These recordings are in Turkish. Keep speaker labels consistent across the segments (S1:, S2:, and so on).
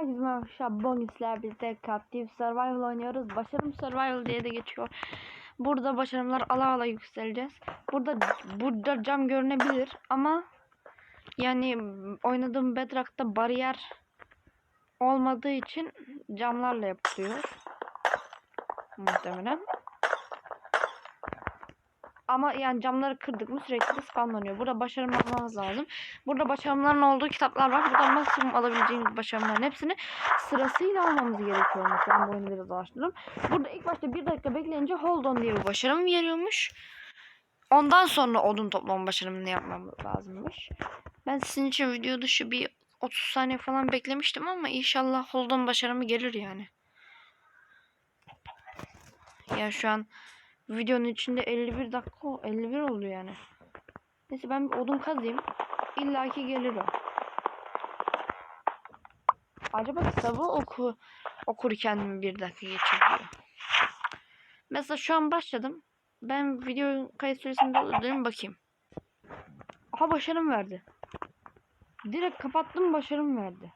S1: Herkese merhaba Bonus'ler bizde Captive Survival oynuyoruz. Başarım Survival diye de geçiyor. Burada başarımlar ala ala yükseleceğiz. Burada burada cam görünebilir ama yani oynadığım Bedrock'ta bariyer olmadığı için camlarla yapılıyor. Muhtemelen. Ama yani camları kırdık mı sürekli spamlanıyor. Burada başarım almamız lazım. Burada başarımların olduğu kitaplar var. Burada maksimum alabileceğimiz başarımların hepsini sırasıyla almamız gerekiyormuş. Ben bu oyunu biraz araştırdım. Burada ilk başta bir dakika bekleyince hold on diye bir başarım veriyormuş. Ondan sonra odun toplama başarımını yapmam lazımmış. Ben sizin için video dışı bir 30 saniye falan beklemiştim ama inşallah hold on başarımı gelir yani. Ya şu an videonun içinde 51 dakika 51 oldu yani. Neyse ben bir odun kazayım. İlla ki gelir o. Acaba kitabı oku okurken mi bir dakika geçiriyor? Mesela şu an başladım. Ben video kayıt süresini doldurayım bakayım. Aha başarım verdi. Direkt kapattım başarım verdi.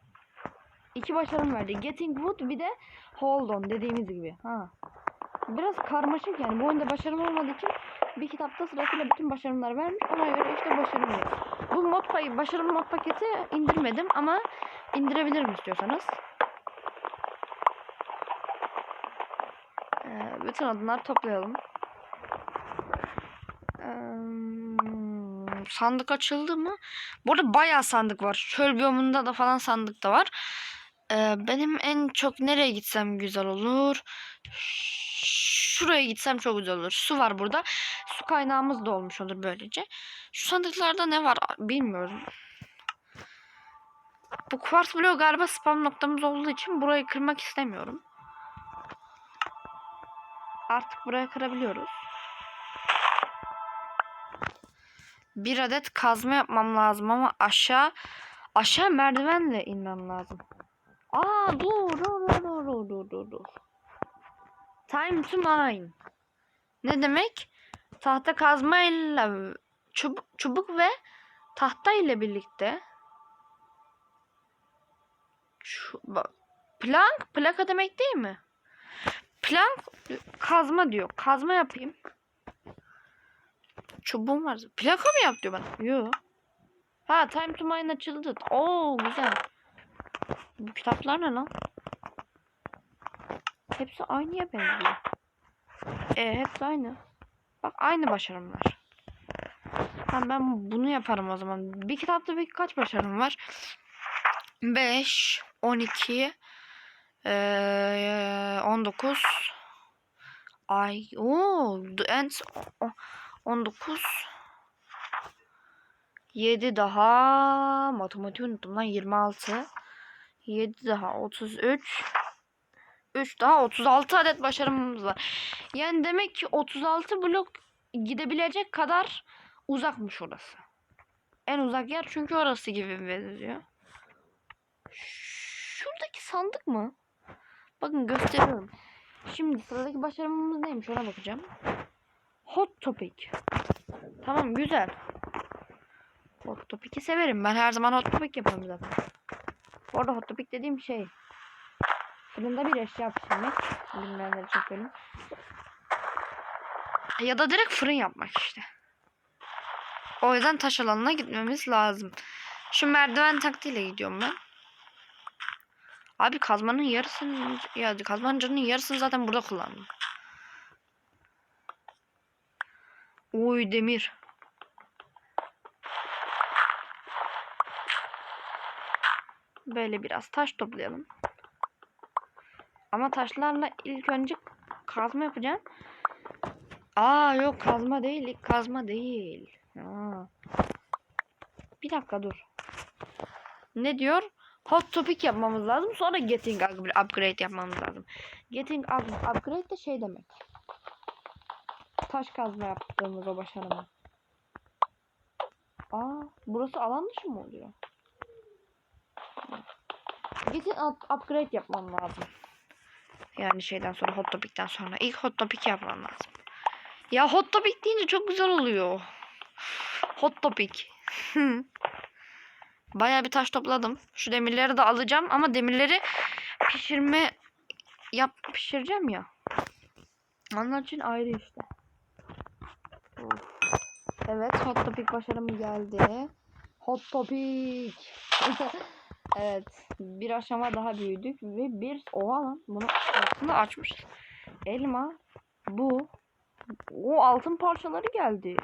S1: İki başarım verdi. Getting wood bir de hold on dediğimiz gibi. Ha. Biraz karmaşık yani. Bu oyunda başarım olmadığı için bir kitapta sırasıyla bütün başarımlar vermiş. Ona göre işte veriyor. Bu mod payı, başarım mod paketi indirmedim ama indirebilirim istiyorsanız. Ee, bütün adımları toplayalım. Ee, sandık açıldı mı? Burada bayağı sandık var. Çöl biyomunda da falan sandık da var. Benim en çok nereye gitsem güzel olur? Şuraya gitsem çok güzel olur. Su var burada. Su kaynağımız da olmuş olur böylece. Şu sandıklarda ne var bilmiyorum. Bu quartz bloğu galiba spam noktamız olduğu için burayı kırmak istemiyorum. Artık buraya kırabiliyoruz. Bir adet kazma yapmam lazım ama aşağı aşağı merdivenle inmem lazım. Aa dur dur dur dur dur dur dur. Time to mine. Ne demek? Tahta kazma ile çubuk, çubuk ve tahta ile birlikte şu, bak, plank plaka demek değil mi? Plank kazma diyor. Kazma yapayım. Çubuğum var. Plaka mı yap diyor bana? Yok. Ha time to mine açıldı. Oo güzel. Bu kitaplar ne lan? Hepsi aynıya benziyor. E hepsi aynı. Bak aynı başarımlar. Tamam ben bunu yaparım o zaman. Bir kitapta bir kaç başarım var? 5 12 eee 19 ay o end 19 7 daha matematik unuttum lan 26 7 daha 33 3 daha 36 adet başarımımız var. Yani demek ki 36 blok gidebilecek kadar uzakmış orası. En uzak yer çünkü orası gibi benziyor. Şuradaki sandık mı? Bakın gösteriyorum. Şimdi sıradaki başarımımız neymiş ona bakacağım. Hot topic. Tamam güzel. Hot topic'i severim. Ben her zaman hot topic yaparım zaten. Bu arada hot topic dediğim şey Fırında bir eşya pişirmek. Bilmeyenleri çok benim. Ya da direkt fırın yapmak işte. O yüzden taş alanına gitmemiz lazım. Şu merdiven taktiğiyle gidiyorum ben. Abi kazmanın yarısını ya kazmanın canının yarısını zaten burada kullandım. Oy demir. Böyle biraz taş toplayalım. Ama taşlarla ilk önce kazma yapacağım. Aa yok kazma değil. Kazma değil. Aa. Bir dakika dur. Ne diyor? Hot topic yapmamız lazım. Sonra getting upgrade yapmamız lazım. Getting upgrade de şey demek. Taş kazma yaptığımız o başarımı. Aa, burası alan dışı mı oluyor? Getting upgrade yapmam lazım. Yani şeyden sonra hot topic'ten sonra. ilk hot topic yapmam lazım. Ya hot topic deyince çok güzel oluyor. Hot topic. Bayağı bir taş topladım. Şu demirleri de alacağım ama demirleri pişirme yap pişireceğim ya. Onun için ayrı işte. Evet hot topic başarımı geldi. Hot topic. evet bir aşama daha büyüdük ve bir oha lan bunu aslında açmışız. Elma bu o altın parçaları geldi.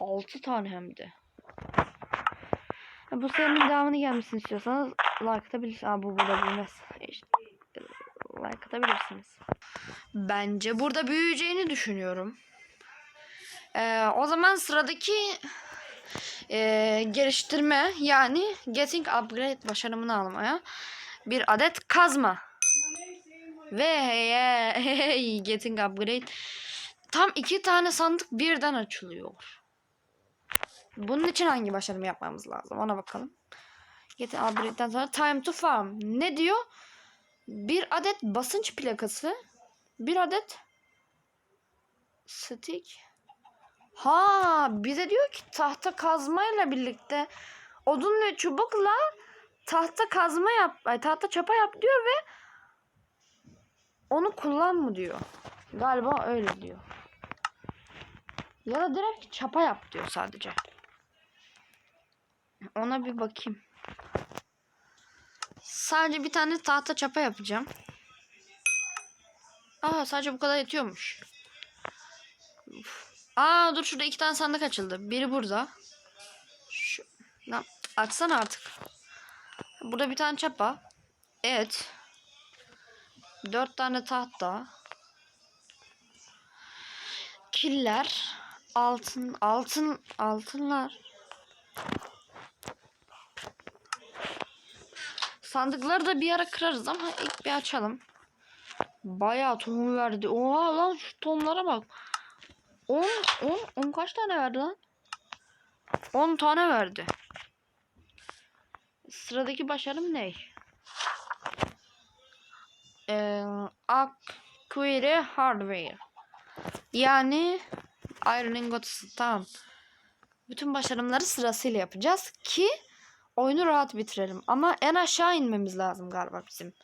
S1: 6 tane hem de. Bu serinin devamını gelmesini istiyorsanız like atabilirsiniz. Aa bu burada büyümez. İşte, like atabilirsiniz. Bence burada büyüyeceğini düşünüyorum. Ee, o zaman sıradaki e, geliştirme yani getting upgrade başarımını almaya bir adet kazma. Ve hey, hey, getting upgrade tam iki tane sandık birden açılıyor. Bunun için hangi başarımı yapmamız lazım? Ona bakalım. Getting upgrade'den sonra time to farm. Ne diyor? Bir adet basınç plakası. Bir adet stick. Ha bize diyor ki tahta kazmayla birlikte odun ve çubukla tahta kazma yap, ay, tahta çapa yap diyor ve onu kullan mı diyor. Galiba öyle diyor. Ya da direkt çapa yap diyor sadece. Ona bir bakayım. Sadece bir tane tahta çapa yapacağım. Aa sadece bu kadar yetiyormuş. Aa dur şurada iki tane sandık açıldı. Biri burada. Şu, lan, açsana artık. Burada bir tane çapa. Evet. Dört tane tahta. Killer. Altın, altın, altınlar. Sandıkları da bir ara kırarız ama ilk bir açalım. Bayağı tohum verdi. Oha lan şu tohumlara bak. 10 10 10 kaç tane verdi lan? 10 tane verdi. Sıradaki başarım ne? Ee, Acquire Hardware. Yani Iron Ingots'ı tamam. Bütün başarımları sırasıyla yapacağız ki oyunu rahat bitirelim. Ama en aşağı inmemiz lazım galiba bizim.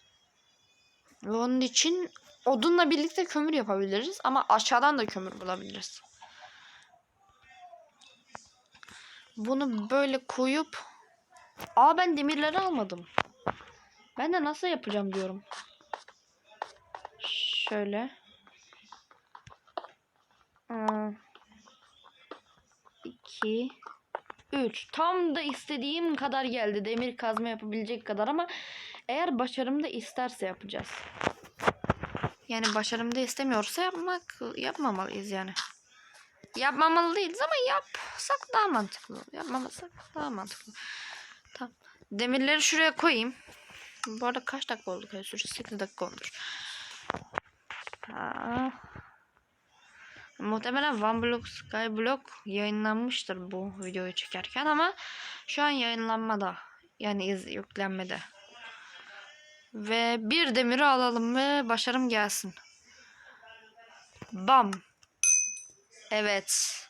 S1: Ve onun için odunla birlikte kömür yapabiliriz. Ama aşağıdan da kömür bulabiliriz. Bunu böyle koyup... Aa ben demirleri almadım. Ben de nasıl yapacağım diyorum. Şöyle. Hmm. 2 3 Tam da istediğim kadar geldi. Demir kazma yapabilecek kadar ama eğer başarım da isterse yapacağız. Yani başarım da istemiyorsa yapmak yapmamalıyız yani. Yapmamalı değiliz ama yapsak daha mantıklı. Yapmamasak daha mantıklı. Tamam. Demirleri şuraya koyayım. Bu arada kaç dakika oldu kayıt süresi? 8 dakika olmuş. Ha. Muhtemelen One Block Skyblock yayınlanmıştır bu videoyu çekerken ama şu an yayınlanmada. Yani iz yüklenmede. Ve bir demiri alalım ve başarım gelsin. Bam. Evet.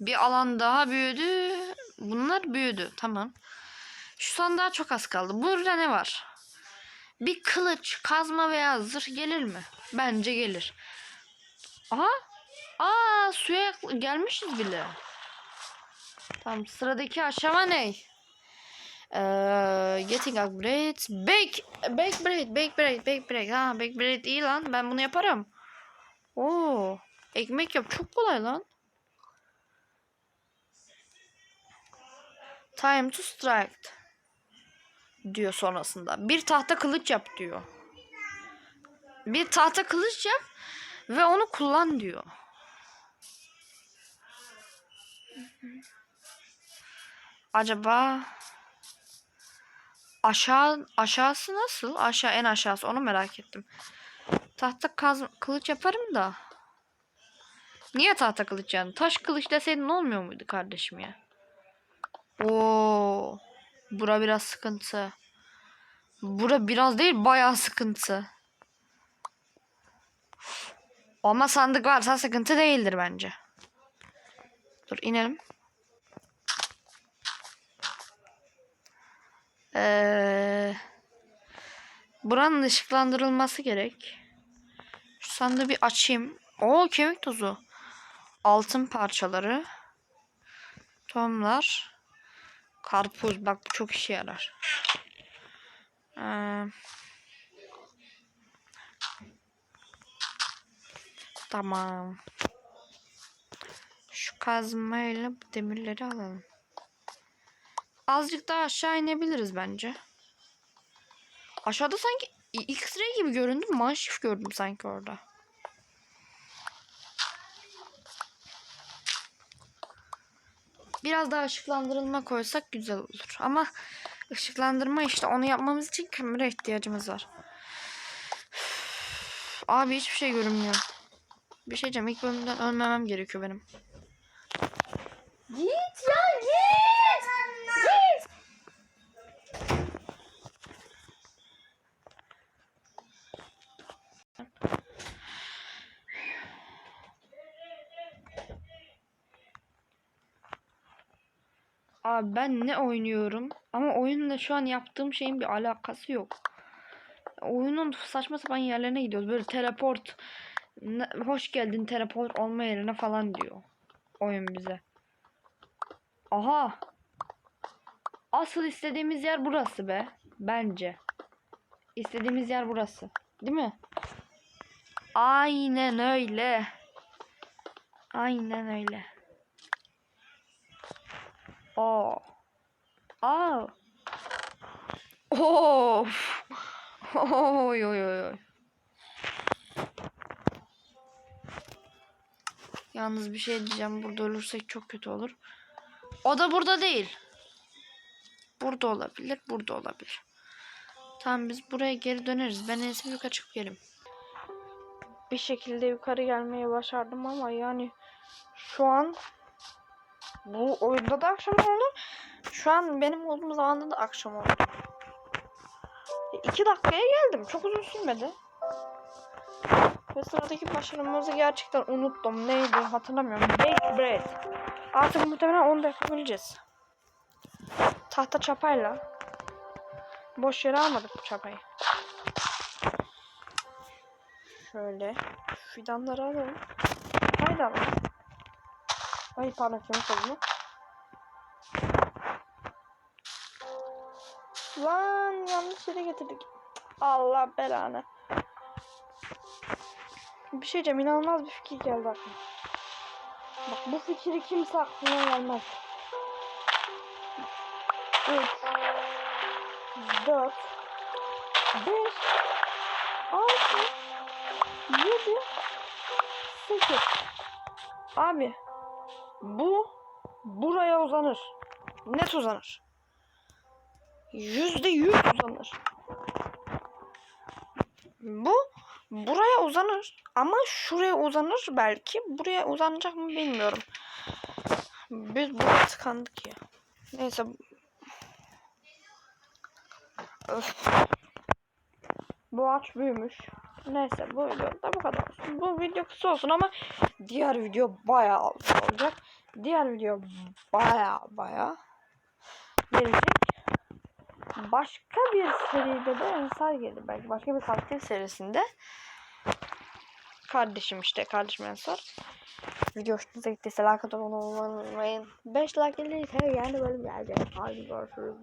S1: Bir alan daha büyüdü. Bunlar büyüdü. Tamam. Şu sandığa çok az kaldı. Burada ne var? Bir kılıç, kazma veya zırh gelir mi? Bence gelir. Aha. Aa suya gelmişiz bile. Tamam sıradaki aşama ne? Getting upgrade. Bake. Bake bread. Bake bread. Bake bread. Ha bake bread iyi lan. Ben bunu yaparım. Oo. Ekmek yap. Çok kolay lan. Time to strike. Diyor sonrasında. Bir tahta kılıç yap diyor. Bir tahta kılıç yap ve onu kullan diyor. Acaba aşağı aşağısı nasıl? Aşağı en aşağısı onu merak ettim. Tahta kaz kılıç yaparım da. Niye tahta kılıç yani? Taş kılıç deseydin olmuyor muydu kardeşim ya? Oo. Bura biraz sıkıntı. Bura biraz değil bayağı sıkıntı. Ama sandık varsa sıkıntı değildir bence. Dur inelim. Ee, buranın ışıklandırılması gerek. Şu sandığı bir açayım. Oo kemik tozu. Altın parçaları. Tohumlar. Karpuz. Bak bu çok işe yarar. Ee, tamam. Şu kazmayla bu demirleri alalım. Azıcık daha aşağı inebiliriz bence. Aşağıda sanki X-ray gibi göründü. Manşif gördüm sanki orada. Biraz daha ışıklandırılma koysak güzel olur. Ama ışıklandırma işte onu yapmamız için kamera ihtiyacımız var. Abi hiçbir şey görünmüyor. Bir şey diyeceğim. İlk bölümden ölmemem gerekiyor benim. Git ya git. Abi ben ne oynuyorum ama oyunla şu an yaptığım şeyin bir alakası yok. Oyunun saçma sapan yerlerine gidiyoruz. Böyle teleport hoş geldin teleport olma yerine falan diyor oyun bize. Aha. Asıl istediğimiz yer burası be. Bence. İstediğimiz yer burası. Değil mi? Aynen öyle. Aynen öyle. Oo. Aa. Of. Oy oy oy. Yalnız bir şey diyeceğim. Burada ölürsek çok kötü olur. O da burada değil. Burada olabilir. Burada olabilir. Tamam biz buraya geri döneriz. Ben en yukarı çıkıp gelim. Bir şekilde yukarı gelmeyi başardım ama yani şu an bu oyunda da akşam oldu. Şu an benim olduğum zamanda da akşam oldu. İki dakikaya geldim. Çok uzun sürmedi. Ve sıradaki başarımızı gerçekten unuttum. Neydi hatırlamıyorum. Baked bread. Artık muhtemelen 10 dakika bileceğiz. Tahta çapayla. Boş yere almadık bu çapayı. Şöyle. Fidanları alalım. Haydi alalım. Ay pardon kimin kolunu. Lan yanlış yere getirdik. Allah belanı. Bir şey diyeceğim inanılmaz bir fikir geldi aklıma. Bak bu fikri kimse aklına gelmez. 3 4 5 6 7 8 Abi bu buraya uzanır. Net uzanır. Yüzde yüz uzanır. Bu buraya uzanır ama şuraya uzanır belki. Buraya uzanacak mı bilmiyorum. Biz buraya tıkandık ya. Neyse. Öf. Bu ağaç büyümüş. Neyse bu video da bu kadar. Bu video kısa olsun ama diğer video bayağı olacak. Diğer video bayağı bayağı gelecek. Başka bir seride de Ensar gelir. Belki başka bir katil serisinde. Kardeşim işte. Kardeşim Ensar. Video hoşunuza gittiyse like olmayı unutmayın. 5 like gelirse yeni bölüm gelecek. Hadi görüşürüz.